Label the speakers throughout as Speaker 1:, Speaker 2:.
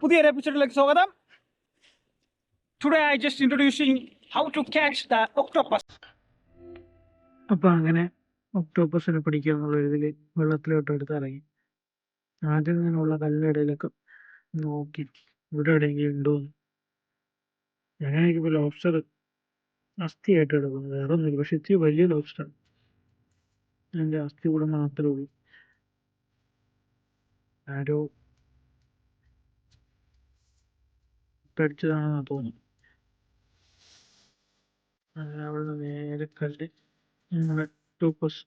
Speaker 1: പുതിയൊരു എപ്പിസോഡിലേക്ക് സ്വാഗതം. Today I just introducing how to catch the octopus
Speaker 2: അപ്പൊ അങ്ങനെ ഒക്ടോപ്പസിനെ പിടിക്കുക എന്നുള്ള ഇതിൽ വെള്ളത്തിലോട്ട് എടുത്ത് ഇറങ്ങി. ആദ്യം ഇങ്ങനെയുള്ള കല്ലിടയിലൊക്കെ നോക്കി. ഇവിടെ എവിടെയെങ്കിലും ഉണ്ടോ എങ്ങനെയൊക്കെ ഇപ്പോൾ ലോബ്സ്റ്റർ അസ്ഥിയായിട്ട് എടുക്കുന്നത് വേറെ ഒന്നുമില്ല പക്ഷെ ഇത്തിരി വലിയ ലോബ്സ്റ്റർ അതിന്റെ അസ്ഥി കൂടെ മാത്രമേ ഉള്ളൂ. ആരോ കടിച്ചതാണെന്ന് തോന്നുന്നു. അവിടെ നിന്ന് നേരെ കല്ല് നമ്മുടെ ഒക്ടോപ്പസ്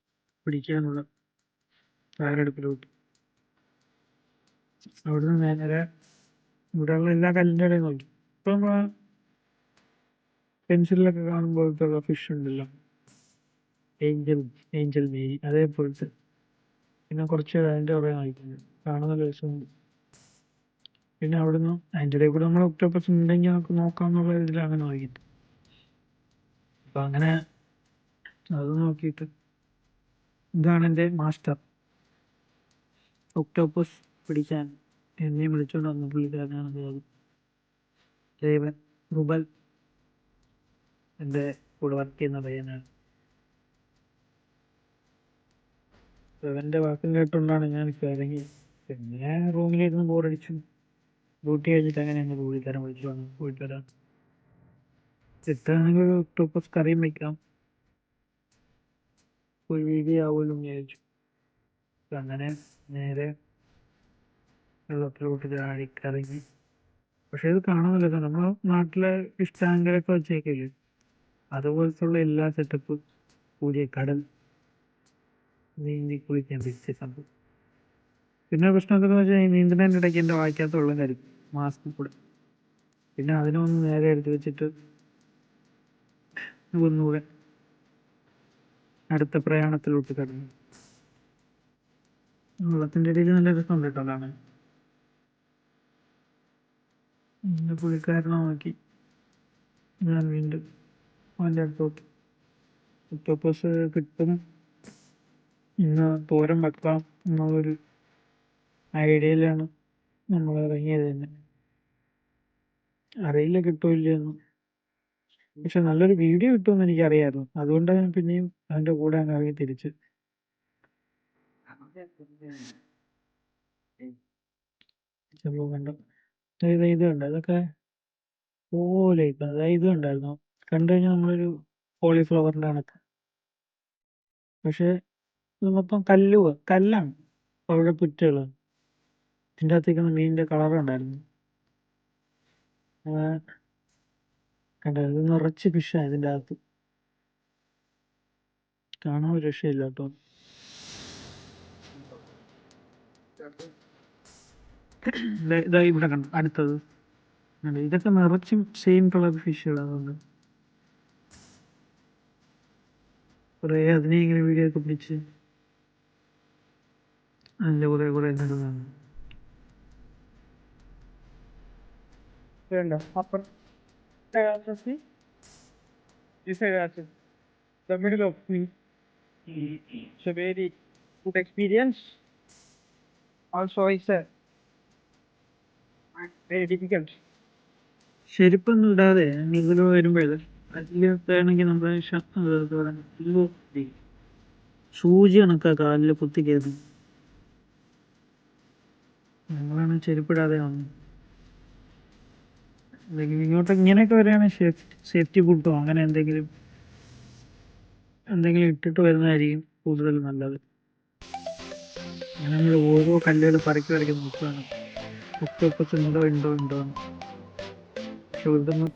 Speaker 2: പിടിക്കാനുള്ള തയ്യാറെടുപ്പിലോട്ട് അവിടുന്ന് നേരെ ഇവിടെയുള്ള എല്ലാ കല്ലിന്റെ ഇടയിൽ നോക്കി. ഇപ്പൊ നമ്മളെ പെൻസിലൊക്കെ കാണുമ്പോഴത്തെ ഫിഷ് ഉണ്ടല്ലോ. ഏഞ്ചൽ ഏഞ്ചൽ മേരി അതേപോലത്തെ. പിന്നെ കുറച്ച് അതിന്റെ കുറേ കാണാൻ കാണുന്ന രസമുണ്ട് പിന്നെ അവിടുന്ന് അതിന്റെ ഇടയിൽ കൂടെ നമ്മൾ ഒക്ടോപ്പസ് ഉണ്ടെങ്കിൽ നമുക്ക് നോക്കാമെന്നുള്ള ഇതിൽ അങ്ങനെ നോക്കിയിട്ട് അപ്പൊ അങ്ങനെ അത് നോക്കിയിട്ട് ഇതാണ് എന്റെ മാസ്റ്റർ ഒക്ടോപ്പസ് പിടിക്കാൻ. എന്നെയും വിളിച്ചുകൊണ്ട് വന്ന പുള്ളിക്കാരനാണ് ദേവൻ റുബൽ. എന്റെ കൂടെ വർക്ക് ചെയ്യുന്ന പയ്യനാണ്. ഇവന്റെ വാക്കും കേട്ടുകൊണ്ടാണ് ഞാൻ ഇറങ്ങി. പിന്നെ റൂമിലിരുന്ന് ബോറടിച്ചു. ഡ്യൂട്ടി കഴിഞ്ഞിട്ട് അങ്ങനെ ഞങ്ങൾ പുള്ളിക്കാരൻ വിളിച്ചു വന്നു. പോയിട്ട് വരാം. ചിത്താണെങ്കിൽ ഒരു ഒക്ടോപ്പസ് കറിയും വെക്കാം. ഒരു വീഡിയോ വിചാരിച്ചു. അങ്ങനെ നേരെ വെള്ളത്തിലോട്ട് ചാടി കറങ്ങി. പക്ഷെ ഇത് കാണാനല്ല നല്ലതാണ് നമ്മളെ നാട്ടിലെ ഇഷ്ടാങ്കരൊക്കെ വെച്ചേക്കില്ലേ? അതുപോലത്തുള്ള എല്ലാ സെറ്റപ്പ് കൂടിയ കടൽ നീന്തി കുളിക്കാൻ പിടിച്ച സംഭവം. പിന്നെ പ്രശ്നം എന്താണെന്ന് വെച്ചാൽ ഈ നീന്തുന്നതിന്റെ ഇടയ്ക്ക് എന്റെ വായിക്കാത്ത വെള്ളം കരുതി മാസ്കിൽ കൂടെ. പിന്നെ അതിനൊന്ന് നേരെ എടുത്ത് വെച്ചിട്ട് ഒന്നുകൂടെ അടുത്ത പ്രയാണത്തിലോട്ട് കടന്നു. വെള്ളത്തിന്റെ ഇടയിൽ നല്ല രസമുണ്ട് കേട്ടോ കാണാൻ. പുള്ളിക്കാരനെ നോക്കി ഞാൻ വീണ്ടും അവന്റെ അടുത്തോട്ട് ഒക്ടോപ്പസ് കിട്ടും. ഇന്ന് തോരൻ വെക്കാം എന്നുള്ളൊരു ഐഡിയയിലാണ് നമ്മൾ ഇറങ്ങിയത് തന്നെ. അറിയില്ല കിട്ടൂല്ലെന്ന് പക്ഷെ നല്ലൊരു വീഡിയോ കിട്ടുമെന്ന് എനിക്കറിയായിരുന്നു. അതുകൊണ്ടാണ് ഞാൻ പിന്നെയും അതിന്റെ കൂടെ അങ്ങ് ഇറങ്ങി തിരിച്ച്. ഇത് കണ്ടോ? ഇതൊക്കെ പോലെ ഇപ്പൊ അതായത് ഇത് കണ്ടായിരുന്നു കണ്ടു കഴിഞ്ഞാൽ നമ്മളൊരു കോളിഫ്ലവറിന്റെ കണക്ക്. പക്ഷെ ഇത് മൊത്തം കല്ല് പോ- കല്ലാണ് അവിടെ പുറ്റുകൾ ഇതിന്റെ അകത്തേക്ക് മീനിന്റെ കളർ ഉണ്ടായിരുന്നു കണ്ടോ? ഇത് നിറച്ച് ഫിഷാണ് ഇതിന്റെ അകത്ത്. കാണാൻ ഒരു രക്ഷയില്ല കേട്ടോ. ഇതാ ഇവിടെ കണ്ടു അടുത്തത്? ഇതൊക്കെ നിറച്ചും സെയിം കളർ ഫിഷുകളാണ് കുറേ അതിനെ ഇങ്ങനെ വീഡിയോ ഒക്കെ പിടിച്ച് നല്ല കുറേ കുറേ
Speaker 1: നല്ലതാണ് experience also is very difficult
Speaker 2: ശരിപ്പൊന്നും ഇടാതെ നിങ്ങൾ വരുമ്പോഴേ അതിലൊക്കെയാണെങ്കിൽ നമ്മുടെ ശബ്ദം സൂചി കണക്കാ കാലിൽ കുത്തി കയറുന്നത് ഞങ്ങളാണ് ചെരുപ്പിടാതെ വന്നത്. ഇങ്ങോട്ട് ഇങ്ങനെയൊക്കെ വരികയാണെങ്കിൽ സേഫ്റ്റി ബുട്ടോ അങ്ങനെ എന്തെങ്കിലും എന്തെങ്കിലും ഇട്ടിട്ട് വരുന്നതായിരിക്കും കൂടുതൽ നല്ലത്. നമ്മൾ ഓരോ കല്ലുകൾ പറക്കി പറക്കി നോക്കുകയാണ്. ഒക്ടോപ്പസ് ഉണ്ടോ ഉണ്ടോ ഉണ്ടോ എന്ന്. പക്ഷെ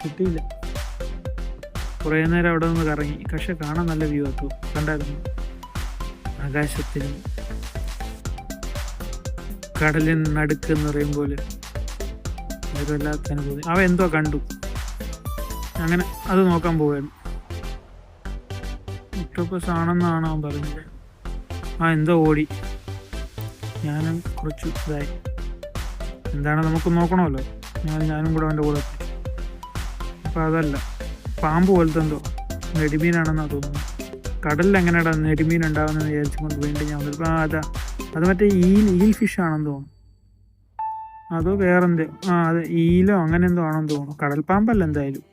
Speaker 2: കിട്ടിയില്ല. കുറേ നേരം അവിടെ നിന്ന് കറങ്ങി. പക്ഷെ കാണാൻ നല്ല വ്യൂ ആട്ടോ കണ്ടായിരുന്നു. ആകാശത്തിനും കടലിന് നടുക്ക് എന്ന് പറയും പോലെ. വല്ലാത്ത അനുഭവം അവ എന്തോ കണ്ടു. അങ്ങനെ അത് നോക്കാൻ പോവായിരുന്നു. ഒക്ടോപ്പസ് ആണെന്നാണ് അവൻ പറഞ്ഞത്. ആ എന്തോ ഓടി. ഞാനും കുറച്ച് ഇതായി. എന്താണ് നമുക്ക് നോക്കണമല്ലോ. ഞാൻ ഞാനും കൂടെ അവന്റെ കൂടെ അപ്പം അതല്ല. പാമ്പ് പോലത്തെ എന്തോ നെടുമീനാണെന്നാണ് തോന്നുന്നു. കടലിൽ എങ്ങനെയാണ് നെടുമീൻ ഉണ്ടാകുന്നത് വിചാരിച്ചുകൊണ്ട് വീണ്ടും ഞാൻ ആ അതാ. അത് മറ്റേ ഈൽ ഈൽ ഫിഷ് ആണെന്ന് തോന്നുന്നു. അതോ വേറെന്തോ? ആ അത് ഈലോ അങ്ങനെ എന്തോ ആണെന്ന് തോന്നുന്നു. കടൽ പാമ്പല്ല എന്തായാലും.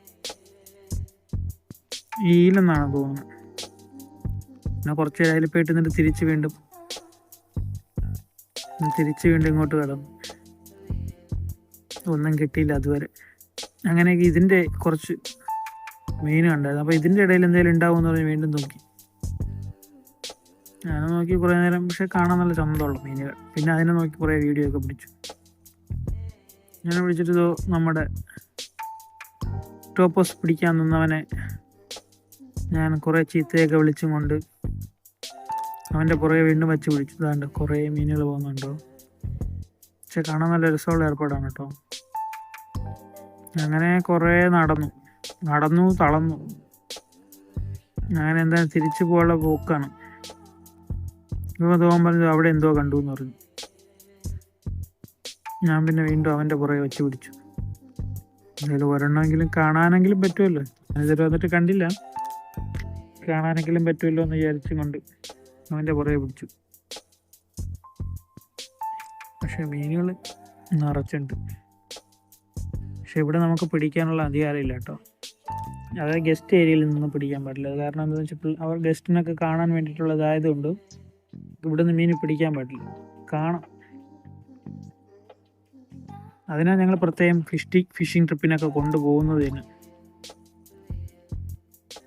Speaker 2: ഈലെന്നാണ് തോന്നുന്നത്. പിന്നെ കുറച്ച് നേരം അതിൽ പോയിട്ട് എന്നിട്ട് തിരിച്ച് വീണ്ടും തിരിച്ച് വീണ്ടും ഇങ്ങോട്ട് കടന്നു. ഒന്നും കിട്ടിയില്ല അതുവരെ. അങ്ങനെയൊക്കെ ഇതിന്റെ കുറച്ച് മീൻ കണ്ടായിരുന്നു. അപ്പോൾ ഇതിന്റെ ഇടയിൽ എന്തെങ്കിലും ഉണ്ടാവും എന്ന് പറഞ്ഞ് വീണ്ടും നോക്കി. ഞാൻ നോക്കി കുറേ നേരം. പക്ഷെ കാണാൻ നല്ല ചന്തമുള്ള മീനുകൾ. പിന്നെ അതിനെ നോക്കി കുറേ വീഡിയോ ഒക്കെ പിടിച്ചു. ഞാൻ വിളിച്ചിട്ട് നമ്മുടെ ടോപ്പോസ് പിടിക്കാൻ നിന്നവനെ ഞാൻ കുറേ ചീത്തയൊക്കെ വിളിച്ചും കൊണ്ട് അവന്റെ പുറകെ വീണ്ടും വച്ച് പിടിച്ചു. ഇതാണ്ട് കുറേ മീനുകൾ പോകുന്നുണ്ടോ? പക്ഷെ കാണാൻ നല്ല രസമുള്ള ഏർപ്പാടാണ് കേട്ടോ. അങ്ങനെ കുറേ നടന്നു. നടന്നു തളന്നു അങ്ങനെ എന്താ തിരിച്ചു പോകാനുള്ള പോക്കാണ്. ഇപ്പൊ തോന്നാൻ പറഞ്ഞു അവിടെ എന്തോ കണ്ടു എന്ന് പറഞ്ഞു. ഞാൻ പിന്നെ വീണ്ടും അവന്റെ പുറകെ വെച്ച് പിടിച്ചു. എന്തായാലും ഒരെണ്ണമെങ്കിലും കാണാനെങ്കിലും പറ്റുമല്ലോ. ഇതുവരെ വന്നിട്ട് കണ്ടില്ല. കാണാനെങ്കിലും പറ്റുമല്ലോ എന്ന് വിചാരിച്ചും കൊണ്ട് അവന്റെ പുറകെ പിടിച്ചു. പക്ഷെ മീനുകൾ നിറച്ചുണ്ട് പക്ഷെ ഇവിടെ നമുക്ക് പിടിക്കാനുള്ള അധികാരമില്ല കേട്ടോ. അതായത് ഗസ്റ്റ് ഏരിയയിൽ നിന്ന് പിടിക്കാൻ പാടില്ല കാരണം എന്താണെന്ന് വെച്ചാൽ അവർ ഗസ്റ്റിനൊക്കെ കാണാൻ വേണ്ടിയിട്ടുള്ളതായതുകൊണ്ട് ഇവിടെ നിന്ന് മീൻ പിടിക്കാൻ പാടില്ല കാണാം. അതിനാണ് ഞങ്ങൾ പ്രത്യേകം ഫിഷ് ഫിഷിംഗ് ട്രിപ്പിനൊക്കെ കൊണ്ടുപോകുന്നത് തന്നെ.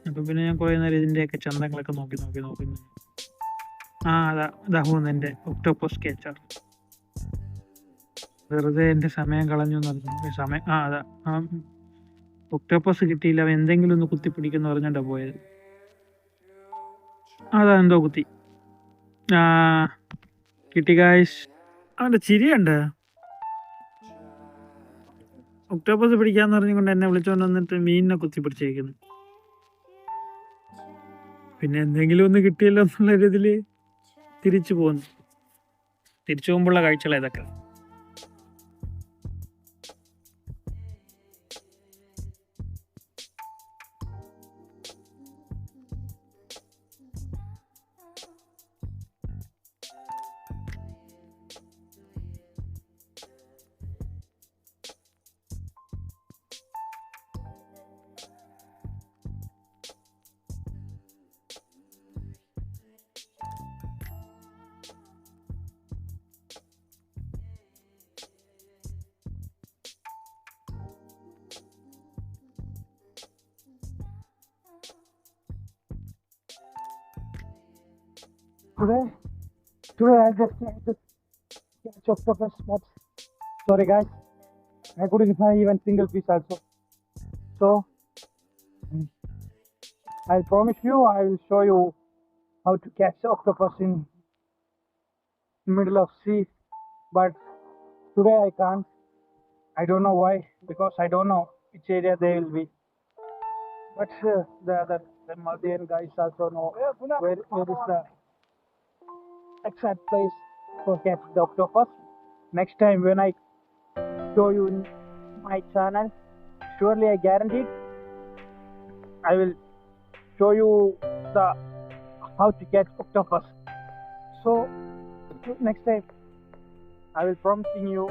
Speaker 2: അപ്പം പിന്നെ ഞാൻ കുറേ നേരം ഇതിന്റെയൊക്കെ ചന്തങ്ങളൊക്കെ നോക്കി നോക്കി നോക്കി. ആ അതാ എന്റെ ഒക്ടോപ്പസ് സ്കെച്ചർ വെറുതെ എന്റെ സമയം കളഞ്ഞു എന്നറിഞ്ഞു സമയം ആ അതാ. ഒക്ടോപ്പസ് കിട്ടിയില്ല അവൻ എന്തെങ്കിലും ഒന്ന് കുത്തി പിടിക്കുന്നു പറഞ്ഞിട്ടാ പോയത്. അതാ എന്തോ കുത്തി. ആ കിട്ടി കായ്സ് അവന്റെ ചിരിയുണ്ട്. ഒക്ടോപ്പസ് പിടിക്കാന്ന് പറഞ്ഞുകൊണ്ട് എന്നെ വിളിച്ചോണ്ട് വന്നിട്ട് മീനിനെ കുത്തി പിടിച്ചേക്കുന്നു പിന്നെ എന്തെങ്കിലും ഒന്ന് കിട്ടിയല്ലോ എന്നുള്ള രീതിയിൽ തിരിച്ചു പോകുന്നു. തിരിച്ചു പോകുമ്പോഴുള്ള കാഴ്ചകൾ ഇതൊക്കെ
Speaker 1: Today, today I just tried to catch octopus, spots sorry guys, I couldn't find even single piece also. So, I promise you I will show you how to catch octopus in middle of sea, but today I can't. I don't know why, because I don't know which area they will be. But uh, the other the Maldian guys also know where, where is the exact place for catch octopus. Next time when I show you my channel, surely I guarantee I will show you the how to catch octopus. So next time I will promising you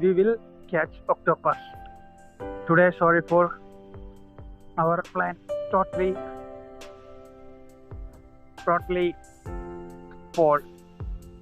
Speaker 1: we will catch octopus. Today sorry for our plan totally totally for